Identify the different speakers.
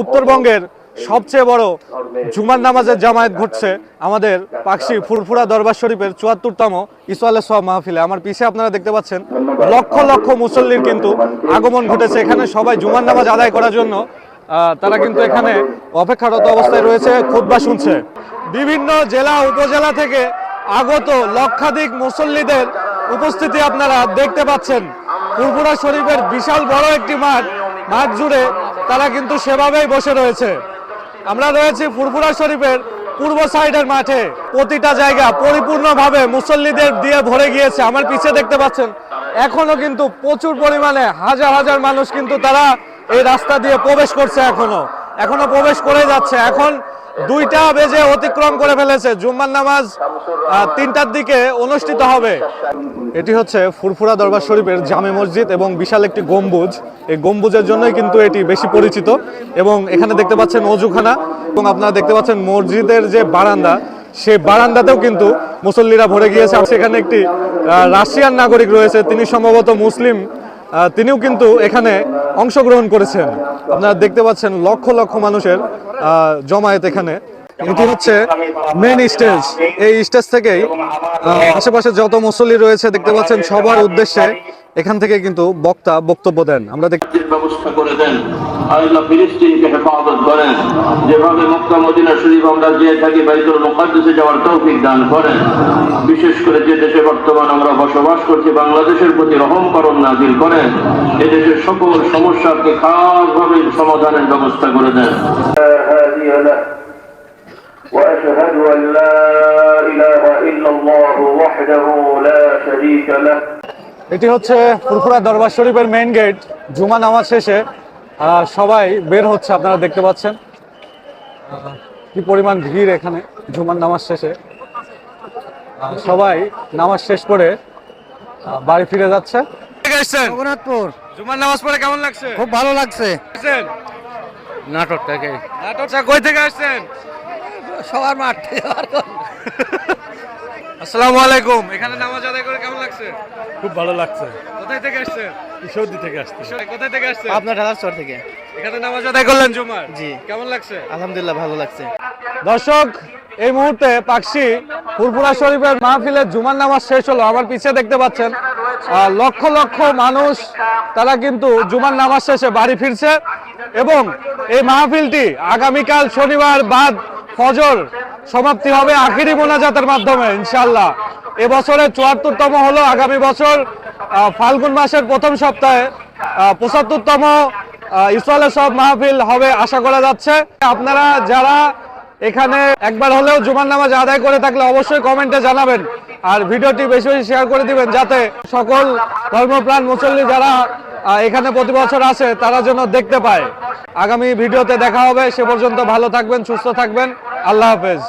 Speaker 1: উত্তরবঙ্গের সবচেয়ে বড় জুমার নামাজের জামায়াত ঘটছে আমাদের পাকশি ফুরফুরা দরবার শরীফের চুয়াত্তরতম ইসওয়ালে সব মাহফিলে। আমার পিছে আপনারা দেখতে পাচ্ছেন, লক্ষ লক্ষ মুসল্লির কিন্তু আগমন ঘটেছে। এখানে সবাই জুমার নামাজ আদায় করার জন্য তারা কিন্তু এখানে অপেক্ষারত অবস্থায় রয়েছে, খুতবা শুনছে। বিভিন্ন জেলা, উপজেলা থেকে আগত লক্ষাধিক মুসল্লিদের উপস্থিতি আপনারা দেখতে পাচ্ছেন। ফুরফুরা শরীফের বিশাল বড় একটি মাঠ মাঠ জুড়ে তারা কিন্তু সেভাবেই বসে রয়েছে। আমরা রয়েছি ফুরফুরা শরীফের পূর্ব সাইডের মাঠে। প্রতিটা জায়গা পরিপূর্ণভাবে মুসল্লিদের দিয়ে ভরে গিয়েছে। আমার পিছিয়ে দেখতে পাচ্ছেন, এখনও কিন্তু প্রচুর পরিমাণে হাজার হাজার মানুষ কিন্তু তারা এই রাস্তা দিয়ে প্রবেশ করছে এখনও। এখনও প্রবেশ করে যাচ্ছে। এখন দুইটা বেজে অতিক্রম করে ফেলেছে। জুম্মার নামাজ তিনটার দিকে অনুষ্ঠিত হবে। এটি হচ্ছে ফুরফুরা দরবার শরীফের জামে মসজিদ এবং বিশাল একটি গম্বুজ। এই গম্বুজের জন্যই কিন্তু এটি বেশি পরিচিত। এবং এখানে দেখতে পাচ্ছেন অজুখানা এবং আপনারা দেখতে পাচ্ছেন মসজিদের যে বারান্দা সেই বারান্দাতেও কিন্তু মুসল্লিরা ভরে গিয়েছে। সেখানে একটি রাশিয়ান নাগরিক রয়েছে। তিনি সম্ভবত মুসলিম তিনিও কিন্তু এখানে অংশগ্রহণ করেছেন। আপনারা দেখতে পাচ্ছেন লক্ষ লক্ষ মানুষের জমায়েত এখানে। এটি হচ্ছে? মেন স্টেজ এই স্টেজ থেকেই আশেপাশে যত মুসল্লি রয়েছে দেখতে পাচ্ছেন সবার উদ্দেশ্যে এখান থেকে কিন্তু বক্তা বক্তব্য দেন। আমরা দেখি
Speaker 2: ব্যবস্থা করে দেন। আল্লাহ ফিলিস্তিনকে হেফাজত করেন। যেভাবে মক্কা মদিনা শরীফ আমরা যেয়ে থাকি বাইতুল মুকাদ্দাসে যাওয়ার তৌফিক দান করেন। বিশেষ করে যে দেশে বর্তমান আমরা বসবাস করছি বাংলাদেশের প্রতি রহম রহমকরণ নাজিল করেন। এ দেশের সকল সমস্যাকে খাসভাবে সমাধানের ব্যবস্থা করে দেন। وأشهد أن لا إله إلا الله وحده لا شريك له.
Speaker 1: এটি হচ্ছে ফুরফুরা দরবার শরীফের মেইন গেট জুমা নামাজ শেষে সবাই বের হচ্ছে আপনারা দেখতে পাচ্ছেন। কি পরিমাণ ভিড় এখানে জুমার নামাজ শেষে। সবাই নামাজ শেষ করে বাড়ি ফিরে যাচ্ছে।
Speaker 3: জগন্নাথপুর।
Speaker 1: জুমার নামাজ পড়ে কেমন লাগছে?
Speaker 3: খুব ভালো লাগছে।
Speaker 1: নাটক থেকে নাটক কই থেকে আসছেন?
Speaker 3: সবার মাঠ
Speaker 1: আসসালামু আলাইকুম। এখানে নামাজ আদায় করে কেমন লাগছে?
Speaker 4: খুব ভালো লাগছে।
Speaker 1: কোথায় থেকে আসছেন?
Speaker 4: সৌদি থেকে আসছে।
Speaker 1: কোথায় থেকে আসছেন?
Speaker 3: আপনার ঢালার থেকে।
Speaker 1: এখানে নামাজ আদায় করলেন জুমার?
Speaker 3: জি।
Speaker 1: কেমন লাগছে?
Speaker 3: আলহামদুলিল্লাহ ভালো লাগছে।
Speaker 1: দর্শক এই মুহূর্তে পাকশি ফুরফুরা শরীফের মাহফিলের জুমার নামাজ শেষ হলো। আমার পিছিয়ে দেখতে পাচ্ছেন আহ, লক্ষ লক্ষ মানুষ তারা কিন্তু জুমার নামাজ শেষে বাড়ি ফিরছে এবং এই মাহফিলটি আগামীকাল শনিবার বাদ ফজর সমাপ্তি হবে আখিরি মোনাজাতের মাধ্যমে ইনশাল্লাহ এবছরের চুয়াত্তরতম হলো আগামী বছর ফাল্গুন মাসের প্রথম সপ্তাহে পঁচাত্তরতম ইসলে সব মাহফিল হবে আশা করা যাচ্ছে। আপনারা যারা এখানে একবার হলেও জুমার নামাজ আদায় করে থাকলে অবশ্যই কমেন্টে জানাবেন। আর ভিডিওটি বেশি বেশি শেয়ার করে দিবেন যাতে সকল ধর্মপ্রাণ মুসল্লি যারা এখানে প্রতি বছর আসে, তারা যেন দেখতে পায়। আগামী ভিডিওতে দেখা হবে, সে পর্যন্ত ভালো থাকবেন, সুস্থ থাকবেন। আল্লাহ হাফেজ।